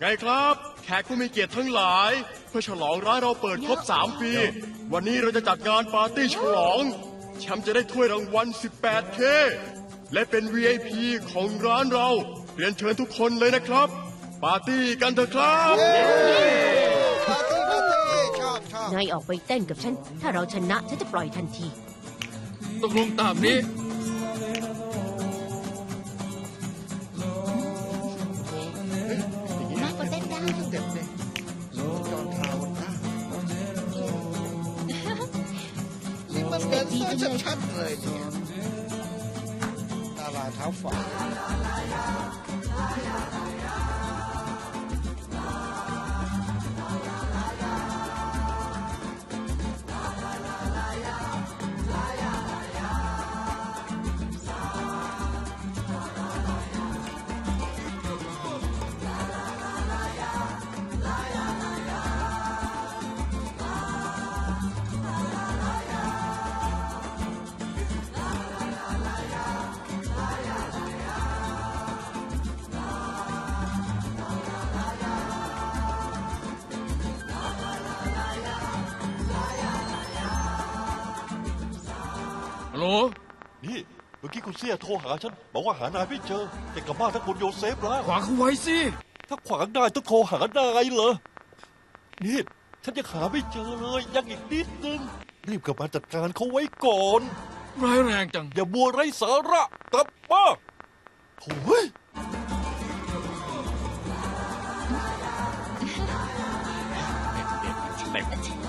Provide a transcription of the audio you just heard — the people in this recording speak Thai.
ไงครับ แขกผู้มีเกียรติทั้งหลาย เพื่อฉลองร้านเราเปิดครบ 3 ปี วันนี้เราจะจัดงานปาร์ตี้ฉลอง แชมป์จะได้ถ้วยรางวัล 18K และเป็น VIP ของร้านเรา เรียนเชิญทุกคนเลยนะครับ ปาร์ตี้กันเถอะครับ ปาร์ตี้ปาร์ตี้ชอบชอบ นายออกไปเต้นกับฉัน ถ้าเราชนะฉันจะปล่อยทันที ตกลงตามนี้ นี่มันเดนเซอร์ชั นี่ เมื่อกี้คุณเสี่ยโทรหาฉัน บอกว่าหานายไม่เจอ แต่กลับบ้านทั้งคุณโยเซฟแล้ว ขวางเขาไว้สิ ถ้าขวางได้ต้องโทรหานายเหรอ นี่ ฉันจะหาไม่เจอเลย ยังอีกนิดนึง รีบกลับมาจัดการเขาไว้ก่อน ร้ายแรงจัง อย่าบัวไรสาระตับป้าโอ้ยเต็